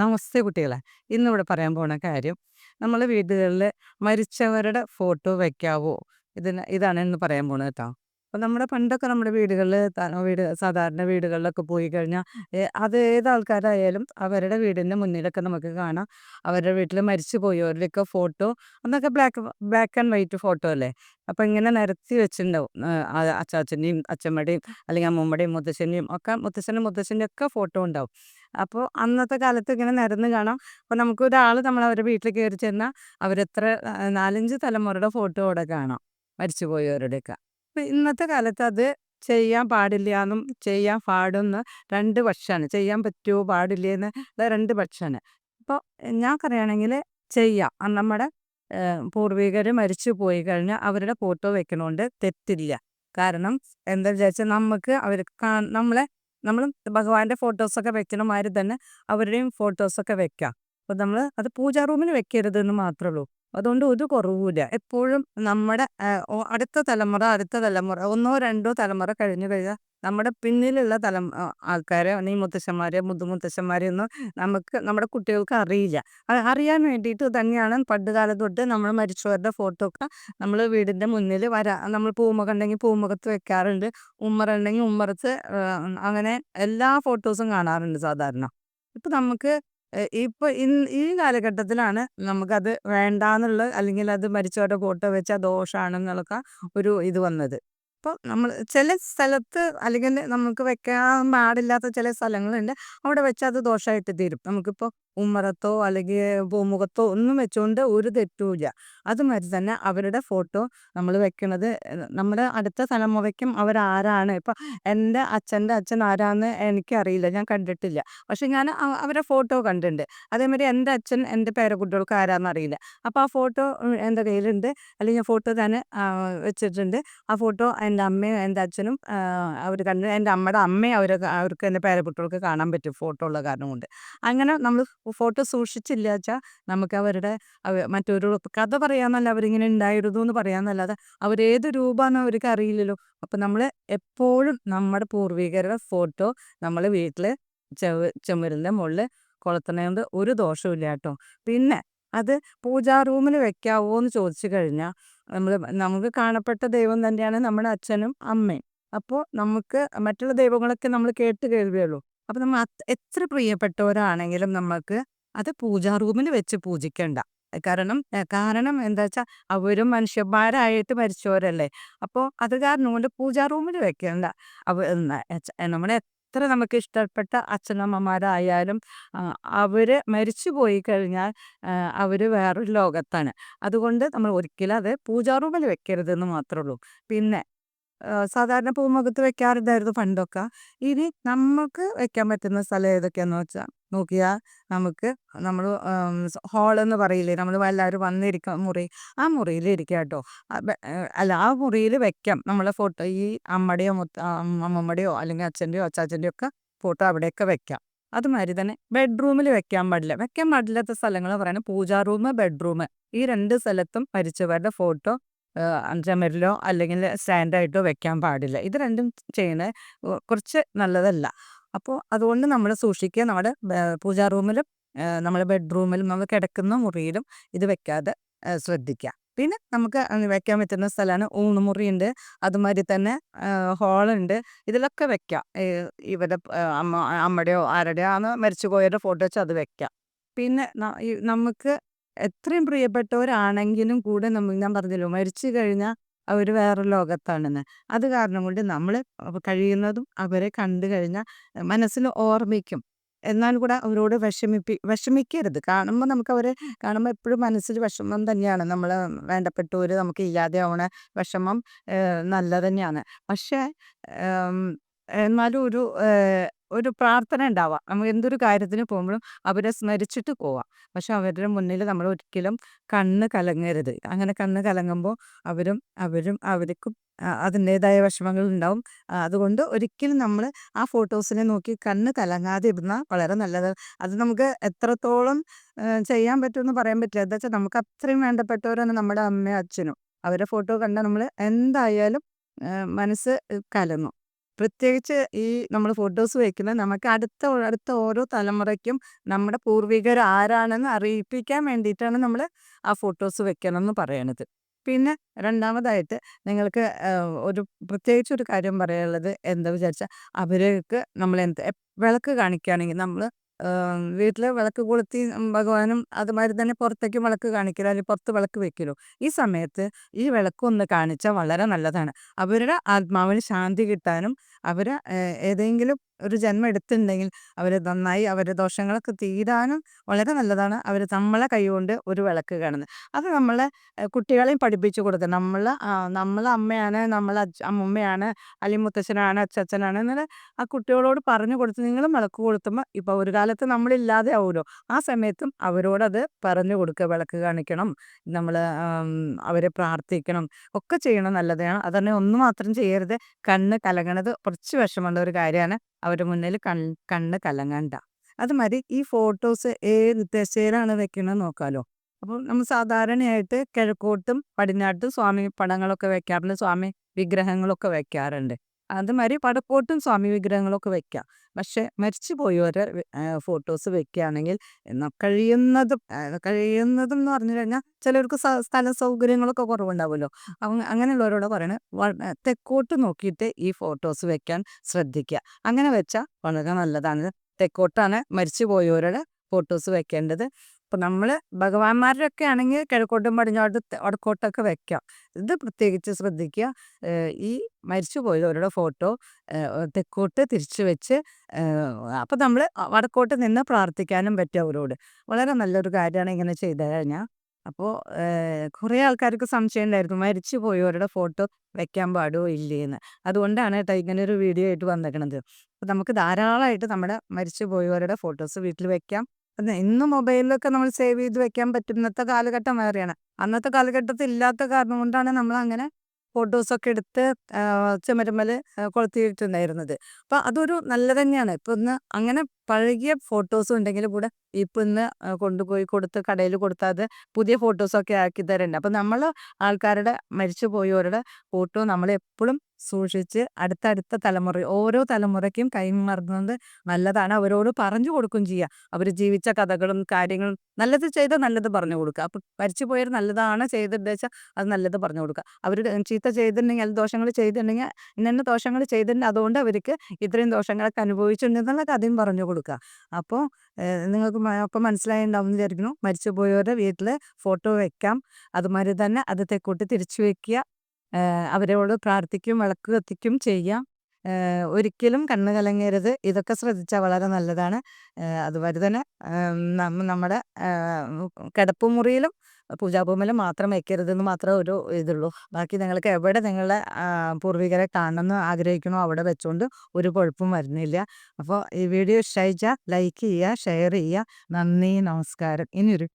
നമസ്തേ കുട്ടികളെ. ഇന്നിവിടെ പറയാൻ പോണ കാര്യം നമ്മൾ വീടുകളിൽ മരിച്ചവരുടെ ഫോട്ടോ വെക്കാവോ? ഇതിന് ഇതാണ് ഇന്ന് പറയാൻ പോണത് കേട്ടോ അപ്പോൾ നമ്മുടെ പണ്ടൊക്കെ നമ്മുടെ വീടുകളിൽ വീട് സാധാരണ വീടുകളിലൊക്കെ പോയി കഴിഞ്ഞാൽ അത് ഏത് ആൾക്കാരായാലും അവരുടെ വീടിന്റെ മുന്നിലൊക്കെ നമുക്ക് കാണാം. അവരുടെ വീട്ടിൽ മരിച്ചു പോയവരുടെയൊക്കെ ഫോട്ടോ അന്നൊക്കെ black black and white photo അല്ലേ? അപ്പം ഇങ്ങനെ നിരത്തി വെച്ചിട്ടുണ്ടാവും. അച്ചാച്ചന്റെയും അച്ഛമ്മയുടെയും അല്ലെങ്കിൽ അമ്മൂമ്മയുടെയും മുത്തശ്ശന്റെയും ഒക്കെ മുത്തശ്ശനും മുത്തശ്ശന്റെ ഒക്കെ ഫോട്ടോ ഉണ്ടാവും. അപ്പോൾ അന്നത്തെ കാലത്ത് ഇങ്ങനെ നിരന്ന് കാണാം. അപ്പോൾ നമുക്ക് ഒരാൾ നമ്മൾ അവരുടെ വീട്ടിൽ കയറി ചെന്നാൽ അവരെത്ര നാലഞ്ച് തലമുറയുടെ ഫോട്ടോ അവിടെ കാണാം. മരിച്ചു പോയവരുടെയൊക്കെ. ഇന്നത്തെ കാലത്ത് അത് ചെയ്യാൻ പാടില്ല എന്നും ചെയ്യാൻ പാടുന്ന രണ്ട് പക്ഷമാണ്. ചെയ്യാൻ പറ്റുമോ പാടില്ല എന്ന് രണ്ട് പക്ഷമാണ്. അപ്പോൾ ഞാൻ പറയുകയാണെങ്കിൽ ചെയ്യാം. നമ്മുടെ പൂർവികർ മരിച്ചു പോയി കഴിഞ്ഞാൽ അവരുടെ ഫോട്ടോ വെക്കണോണ്ട് തെറ്റില്ല. കാരണം എന്താ വിചാരിച്ചാൽ നമുക്ക് അവർ നമ്മളെ നമ്മൾ ഭഗവാന്റെ ഫോട്ടോസൊക്കെ വെക്കണ മാതിരി തന്നെ അവരുടെയും ഫോട്ടോസൊക്കെ വെക്കാം. അപ്പോൾ നമ്മൾ അത് പൂജാ റൂമിൽ വെക്കരുതെന്ന് മാത്രമേ ഉള്ളൂ. അതുകൊണ്ട് ഒരു കുറവുമില്ല. എപ്പോഴും നമ്മുടെ അടുത്ത തലമുറ അടുത്ത തലമുറ ഒന്നോ രണ്ടോ തലമുറ കഴിഞ്ഞു കഴിഞ്ഞാൽ നമ്മുടെ പിന്നിലുള്ള തലം ആൾക്കാരെ നീ മുത്തശ്ശന്മാരെ മുതുമുത്തശ്ശന്മാരെ ഒന്നും നമുക്ക് നമ്മുടെ കുട്ടികൾക്ക് അറിയില്ല. അറിയാൻ വേണ്ടിയിട്ട് തന്നെയാണ് പണ്ട് കാലം തൊട്ട് നമ്മൾ മരിച്ചവരുടെ ഫോട്ടോ ഒക്കെ നമ്മൾ വീടിന്റെ മുന്നിൽ വരാ നമ്മൾ പൂമുഖം ഉണ്ടെങ്കിൽ പൂമുഖത്ത് വെക്കാറുണ്ട്. ഉമ്മറ ഉണ്ടെങ്കിൽ ഉമ്മറത്ത് അങ്ങനെ എല്ലാ ഫോട്ടോസും കാണാറുണ്ട് സാധാരണ. ഇപ്പം നമുക്ക് ഇപ്പൊ ഈ കാലഘട്ടത്തിലാണ് നമുക്കത് വേണ്ടാന്നുള്ള അല്ലെങ്കിൽ അത് മരിച്ചവരുടെ ഫോട്ടോ വെച്ചാൽ ദോഷമാണെന്നുള്ള ഒരു ഇത് വന്നത്. അപ്പോൾ നമ്മൾ ചില സ്ഥലത്ത് അല്ലെങ്കിൽ നമുക്ക് വെക്കാൻ പാടില്ലാത്ത ചില സ്ഥലങ്ങളുണ്ട്. അവിടെ വെച്ചാൽ അത് ദോഷമായിട്ട് തീരും. നമുക്കിപ്പോൾ ഉമ്മറത്തോ അല്ലെങ്കിൽ പൂമുഖത്തോ ഒന്നും വെച്ചുകൊണ്ട് ഒരു തെറ്റുമില്ല. അതുമാതിരി തന്നെ അവരുടെ ഫോട്ടോ നമ്മൾ വെക്കുന്നത് നമ്മുടെ അടുത്ത തലമുറയ്ക്കും അവരാരാണ് ഇപ്പം എന്റെ അച്ഛന്റെ അച്ഛൻ ആരാന്ന് എനിക്കറിയില്ല. ഞാൻ കണ്ടിട്ടില്ല. പക്ഷെ ഞാൻ അവരുടെ ഫോട്ടോ കണ്ടിട്ടുണ്ട്. അതേമാതിരി എന്റെ അച്ഛൻ എന്റെ പേരക്കുട്ടികൾക്ക് ആരാന്നറിയില്ല. അപ്പോൾ ആ ഫോട്ടോ എന്റെ കയ്യിലുണ്ട്. അല്ലെങ്കിൽ ഞാൻ ഫോട്ടോ തന്നെ വെച്ചിട്ടുണ്ട്. ആ ഫോട്ടോ എന്റെ അമ്മയും എന്റെ അച്ഛനും അവർ കണ്ട് എന്റെ അമ്മയുടെ അമ്മയും അവർ അവർക്ക് എന്റെ പേരക്കുട്ടികൾക്ക് കാണാൻ പറ്റും ഫോട്ടോ ഉള്ള കാരണം കൊണ്ട്. അങ്ങനെ നമ്മൾ ഫോട്ടോ സൂക്ഷിച്ചില്ല വെച്ചാൽ നമുക്ക് അവരുടെ മറ്റൊരു കഥ പറയാന്നല്ല അവരിങ്ങനെ ഉണ്ടായിരുന്നു എന്ന് പറയാന്നല്ലാതെ അവരേത് രൂപമാണെന്ന് അവർക്ക് അറിയില്ലല്ലോ. അപ്പം നമ്മൾ എപ്പോഴും നമ്മുടെ പൂർവികരുടെ ഫോട്ടോ നമ്മൾ വീട്ടിൽ ചെവ് ചുമരിന്റെ മുകളിൽ കൊളുത്തണേണ്ട ഒരു ദോഷമില്ല കേട്ടോ. പിന്നെ അത് പൂജാ റൂമിൽ വെക്കാവോ എന്ന് ചോദിച്ചു കഴിഞ്ഞാൽ നമ്മൾ നമുക്ക് കാണപ്പെട്ട ദൈവം തന്നെയാണ് നമ്മുടെ അച്ഛനും അമ്മയും. അപ്പോൾ നമുക്ക് മറ്റുള്ള ദൈവങ്ങളൊക്കെ നമ്മൾ കേട്ട് കേൾവിയുള്ളൂ അപ്പം നമ്മൾ എത്ര പ്രിയപ്പെട്ടവരാണെങ്കിലും നമുക്ക് അത് പൂജാ റൂമിൽ വെച്ച് പൂജിക്കണ്ട. കാരണം കാരണം എന്താ വെച്ചാൽ അവരും മനുഷ്യന്മാരായിട്ട് മരിച്ചവരല്ലേ. അപ്പോൾ അത് കാരണം കൊണ്ട് പൂജാ റൂമിൽ വെക്കണ്ട. അവ നമ്മുടെ എത്ര നമുക്ക് ഇഷ്ടപ്പെട്ട അച്ഛനമ്മമാരായാലും അവർ മരിച്ചു പോയി കഴിഞ്ഞാൽ അവർ വേറൊരു ലോകത്താണ്. അതുകൊണ്ട് നമ്മൾ ഒരിക്കലും അത് പൂജാ റൂമിൽ വെക്കരുതെന്ന് മാത്രമേ ഉള്ളൂ. പിന്നെ സാധാരണ പൂമുഖത്ത് വെക്കാറുണ്ടായിരുന്നു പണ്ടൊക്കെ. ഇനി നമ്മൾക്ക് വെക്കാൻ പറ്റുന്ന സ്ഥലം ഏതൊക്കെയാന്ന് വെച്ചാൽ നോക്കിയാൽ നമുക്ക് നമ്മൾ ഹോളെന്ന് പറയില്ലേ നമ്മൾ എല്ലാവരും വന്നിരിക്ക മുറി ആ മുറിയിൽ ഇരിക്കുക കേട്ടോ അല്ല ആ മുറിയിൽ വെക്കാം. നമ്മളെ ഫോട്ടോ ഈ അമ്മയുടെയോ മുത്ത അമ്മമ്മയുടെയോ അല്ലെങ്കിൽ അച്ഛന്റെയോ അച്ചാച്ചന്റെയോ ഒക്കെ ഫോട്ടോ അവിടെയൊക്കെ വെക്കാം. അതുമാതിരി തന്നെ ബെഡ്റൂമിൽ വെക്കാൻ പാടില്ല. വെക്കാൻ പാടില്ലാത്ത സ്ഥലങ്ങൾ പറയുന്നത് പൂജാ റൂം ബെഡ്റൂം ഈ രണ്ട് സ്ഥലത്തും മരിച്ചവരുടെ ഫോട്ടോ ചുമരിലോ അല്ലെങ്കിൽ സ്റ്റാൻഡായിട്ടോ വെക്കാൻ പാടില്ല. ഇത് രണ്ടും ചെയ്യുന്നത് കുറച്ച് നല്ലതല്ല. അപ്പോൾ അതുകൊണ്ട് നമ്മൾ സൂക്ഷിക്കുക. നമ്മുടെ പൂജാ റൂമിലും നമ്മുടെ ബെഡ്റൂമിലും നമ്മൾ കിടക്കുന്ന മുറിയിലും ഇത് വെക്കാതെ ശ്രദ്ധിക്കുക. പിന്നെ നമുക്ക് വെക്കാൻ പറ്റുന്ന സ്ഥലമാണ് ഊണുമുറി ഉണ്ട് അതുമാതിരി തന്നെ ഹോളുണ്ട്. ഇതിലൊക്കെ വെക്കാം. ഇവരുടെ അമ്മ അമ്മയുടെയോ ആരുടെയോ ആണ് മരിച്ചു പോയവരുടെ ഫോട്ടോ വെച്ചാൽ അത് വെക്കാം. പിന്നെ നമുക്ക് എത്രയും പ്രിയപ്പെട്ടവരാണെങ്കിലും കൂടെ നമ്മൾ ഞാൻ പറഞ്ഞല്ലോ മരിച്ചു കഴിഞ്ഞാൽ അവർ വേറെ ലോകത്താണെന്ന്. അത് കാരണം കൊണ്ട് നമ്മൾ കഴിയുന്നതും അവരെ കണ്ടു കഴിഞ്ഞാൽ മനസ്സിൽ ഓർമ്മിക്കും. എന്നാൽ കൂടെ അവരോട് വിഷമിപ്പി വിഷമിക്കരുത്. കാണുമ്പോൾ നമുക്ക് അവരെ കാണുമ്പോൾ എപ്പോഴും മനസ്സിൽ വിഷമം തന്നെയാണ്. നമ്മൾ വേണ്ടപ്പെട്ടവർ നമുക്ക് ഇല്ലാതെ ആവണ വിഷമം നല്ല തന്നെയാണ്. പക്ഷേ എന്നാലും ഒരു ഒരു പ്രാർത്ഥന ഉണ്ടാവാം. നമ്മൾ എന്തൊരു കാര്യത്തിന് പോകുമ്പോഴും അവരെ സ്മരിച്ചിട്ട് പോവാം. പക്ഷെ അവരുടെ മുന്നിൽ നമ്മൾ ഒരിക്കലും കണ്ണ് കലങ്ങരുത്. അങ്ങനെ കണ്ണ് കലങ്ങുമ്പോൾ അവരും അവരും അവർക്കും അതിന്റെതായ വിഷമങ്ങൾ ഉണ്ടാവും. അതുകൊണ്ട് ഒരിക്കലും നമ്മൾ ആ ഫോട്ടോസിനെ നോക്കി കണ്ണ് കലങ്ങാതെ ഇരുന്നാൽ വളരെ നല്ലത്. അത് നമുക്ക് എത്രത്തോളം ചെയ്യാൻ പറ്റുമെന്ന് പറയാൻ പറ്റില്ല. എന്താ വെച്ചാൽ നമുക്ക് അത്രയും വേണ്ടപ്പെട്ടവരാണ് നമ്മുടെ അമ്മയും അച്ഛനും. അവരുടെ ഫോട്ടോ കണ്ടാൽ നമ്മൾ എന്തായാലും മനസ്സ് കലങ്ങും. പ്രത്യേകിച്ച് ഈ നമ്മൾ ഫോട്ടോസ് വയ്ക്കുന്നത് നമുക്ക് അടുത്ത അടുത്ത ഓരോ തലമുറയ്ക്കും നമ്മുടെ പൂർവികർ ആരാണെന്ന് അറിയിപ്പിക്കാൻ വേണ്ടിയിട്ടാണ് നമ്മൾ ആ ഫോട്ടോസ് വെക്കണം എന്ന് പറയണത്. പിന്നെ രണ്ടാമതായിട്ട് നിങ്ങൾക്ക് ഒരു പ്രത്യേകിച്ച് ഒരു കാര്യം പറയാനുള്ളത് എന്താ വിചാരിച്ചാൽ അവർക്ക് നമ്മൾ എന്ത് വിളക്ക് കാണിക്കുകയാണെങ്കിൽ നമ്മൾ വീട്ടിൽ വിളക്ക് കൊളുത്തി ഭഗവാനും അതുമാതിരി തന്നെ പുറത്തേക്ക് വിളക്ക് കാണിക്കലോ അല്ലെങ്കിൽ പുറത്ത് വിളക്ക് വെക്കലോ. ഈ സമയത്ത് ഈ വിളക്കൊന്ന് കാണിച്ചാൽ വളരെ നല്ലതാണ്. അവരുടെ ആത്മാവിന് ശാന്തി കിട്ടാനും അവർ ഏതെങ്കിലും ഒരു ജന്മം എടുത്തിട്ടുണ്ടെങ്കിൽ അവർ നന്നായി അവരുടെ ദോഷങ്ങളൊക്കെ തീരാനും വളരെ നല്ലതാണ്. അവർ നമ്മളെ കൈകൊണ്ട് ഒരു വിളക്ക് കാണുന്നത്. അത് നമ്മളെ കുട്ടികളെയും പഠിപ്പിച്ചു കൊടുക്കുക. നമ്മൾ നമ്മൾ അമ്മയാണ് നമ്മൾ അമ്മുമ്മയാണ് അല്ലെങ്കിൽ മുത്തച്ഛനാണ് അച്ഛനാണ് എന്നുള്ള ആ കുട്ടികളോട് പറഞ്ഞു കൊടുത്ത് നിങ്ങളും വിളക്ക് കൊടുത്തുമ്പോൾ ഇപ്പോൾ ഒരു കാലത്ത് നമ്മളില്ലാതെ ആവുമല്ലോ ആ സമയത്തും അവരോടത് പറഞ്ഞു കൊടുക്കുക. വിളക്ക് കാണിക്കണം. നമ്മൾ അവരെ പ്രാർത്ഥിക്കണം. ഒക്കെ ചെയ്യണം നല്ലതാണ് അതന്നെ ഒന്ന് മാത്രം ചെയ്യരുത്. കണ്ണ് കലങ്ങണത് കുറച്ച് വിഷമമുള്ള ഒരു കാര്യമാണ് അവരുടെ മുന്നിൽ കൺ കണ്ണ് കലങ്ങണ്ട. അത് മതി ഈ ഫോട്ടോസ് ഏത് ദിശയിലാണ് വെക്കണമെന്ന് നോക്കാമല്ലോ അപ്പോൾ നമ്മൾ സാധാരണയായിട്ട് കിഴക്കോട്ടും പടിഞ്ഞാട്ടും സ്വാമി പടങ്ങളൊക്കെ വെക്കാറുണ്ട് സ്വാമി വിഗ്രഹങ്ങളൊക്കെ വെക്കാറുണ്ട്. അതുമാതിരി പടപ്പോട്ടും സ്വാമി വിഗ്രഹങ്ങളൊക്കെ വെക്കാം പക്ഷെ മരിച്ചു പോയവരെ ഫോട്ടോസ് വെക്കുകയാണെങ്കിൽ കഴിയുന്നതും കഴിയുന്നതും എന്ന് പറഞ്ഞു കഴിഞ്ഞാൽ ചിലർക്ക് സ്ഥല സൗകര്യങ്ങളൊക്കെ കുറവുണ്ടാവുമല്ലോ. അങ്ങനെയുള്ളവരോട് പറയണത് തെക്കോട്ട് നോക്കിയിട്ട് ഈ ഫോട്ടോസ് വെക്കാൻ ശ്രദ്ധിക്കുക. അങ്ങനെ വെച്ചാൽ വളരെ നല്ലതാണ്. തെക്കോട്ടാണ് മരിച്ചു പോയവരുടെ ഫോട്ടോസ് വെക്കേണ്ടത് ഇപ്പം നമ്മൾ ഭഗവാന്മാരുടെയൊക്കെ ആണെങ്കിൽ കിഴക്കോട്ടും പടിഞ്ഞാട്ടും വടക്കോട്ടൊക്കെ വെക്കാം. ഇത് പ്രത്യേകിച്ച് ശ്രദ്ധിക്കുക. ഈ മരിച്ചു പോയവരുടെ ഫോട്ടോ തെക്കോട്ട് തിരിച്ചു വെച്ച് അപ്പം നമ്മൾ വടക്കോട്ട് നിന്ന് പ്രാർത്ഥിക്കാനും പറ്റും അവരോട്. വളരെ നല്ലൊരു കാര്യമാണ് ഇങ്ങനെ ചെയ്തു കഴിഞ്ഞാൽ അപ്പോൾ കുറേ ആൾക്കാർക്ക് സംശയം ഉണ്ടായിരുന്നു. മരിച്ചു പോയവരുടെ ഫോട്ടോ വെക്കാൻ പാടുമോ ഇല്ലേന്ന്. അതുകൊണ്ടാണ് കേട്ടോ ഇങ്ങനെ ഒരു വീഡിയോ ആയിട്ട് വന്നേക്കണത് അപ്പോൾ നമുക്ക് ധാരാളമായിട്ട് നമ്മുടെ മരിച്ചു പോയവരുടെ ഫോട്ടോസ് വീട്ടിൽ വെക്കാം. അതെ ഇന്ന് മൊബൈലിലൊക്കെ നമ്മൾ സേവ് ചെയ്ത് വെക്കാൻ പറ്റും. ഇന്നത്തെ കാലഘട്ടം വേറെയാണ്. അന്നത്തെ കാലഘട്ടത്തിൽ ഇല്ലാത്ത കാരണം കൊണ്ടാണ് നമ്മൾ അങ്ങനെ ഫോട്ടോസൊക്കെ എടുത്ത് ചുമരുമ്മൽ കൊളുത്തിയിട്ടുണ്ടായിരുന്നത്. അപ്പൊ അതൊരു നല്ല തന്നെയാണ്. ഇപ്പൊ ഇന്ന് അങ്ങനെ പഴകിയ ഫോട്ടോസ് ഉണ്ടെങ്കിൽ കൂടെ ഇപ്പൊ ഇന്ന് കൊണ്ടുപോയി കൊടുത്ത് കടയിൽ കൊടുത്താൽ അത് പുതിയ ഫോട്ടോസൊക്കെ ആക്കി തരുന്നുണ്ട് അപ്പൊ നമ്മൾ ആൾക്കാരുടെ മരിച്ചു പോയവരുടെ ഫോട്ടോ എപ്പോഴും സൂക്ഷിച്ച് അടുത്തടുത്ത തലമുറ ഓരോ തലമുറയ്ക്കും കൈമാറുന്നത് നല്ലതാണ്. അവരോട് പറഞ്ഞു കൊടുക്കും ചെയ്യുക അവർ ജീവിച്ച കഥകളും കാര്യങ്ങളും നല്ലത് ചെയ്ത നല്ലത് പറഞ്ഞു കൊടുക്കുക. അപ്പം മരിച്ചു പോയത് നല്ലതാണ് ചെയ്തിട്ടുണ്ടെച്ചാൽ അത് നല്ലത് പറഞ്ഞു കൊടുക്കുക. അവർ ചീത്ത ചെയ്തിട്ടുണ്ടെങ്കിൽ അത് ദോഷങ്ങൾ ചെയ്തിട്ടുണ്ടെങ്കിൽ ഇന്ന ദോഷങ്ങൾ ചെയ്തിട്ടുണ്ട്. അതുകൊണ്ട് അവർക്ക് ഇത്രയും ദോഷങ്ങളൊക്കെ അനുഭവിച്ചിട്ടുണ്ടെന്നുള്ള കഥയും പറഞ്ഞു കൊടുക്കുക. അപ്പോൾ നിങ്ങൾക്ക് അപ്പം മനസ്സിലായിട്ടുണ്ടാവും വിചാരിക്കുന്നു. മരിച്ചു പോയവരുടെ വീട്ടിൽ ഫോട്ടോ വെക്കാം. അതുമാതിരി തന്നെ അത് തെക്കോട്ട് തിരിച്ചു വെക്കുക. അവരോട് പ്രാർത്ഥിക്കും വിളക്ക് കത്തിക്കും ചെയ്യാം. ഒരിക്കലും കണ്ണ് കലങ്ങരുത്. ഇതൊക്കെ ശ്രദ്ധിച്ചാൽ വളരെ നല്ലതാണ്. അതുപോലെ തന്നെ നമ്മുടെ കിടപ്പുമുറിയിലും പൂജാഭൂമിയിലും മാത്രം വയ്ക്കരുതെന്ന് മാത്രമേ ഒരു ഇതുള്ളൂ. ബാക്കി നിങ്ങൾക്ക് എവിടെ നിങ്ങളുടെ പൂർവികരെ കാണണമെന്ന് ആഗ്രഹിക്കണോ അവിടെ വെച്ചുകൊണ്ട് ഒരു കുഴപ്പം വരുന്നില്ല. അപ്പോൾ ഈ വീഡിയോ ഇഷ്ടമായിച്ചാൽ ലൈക്ക് ചെയ്യുക ഷെയർ ചെയ്യുക. നന്ദി നമസ്കാരം. ഇനിയൊരു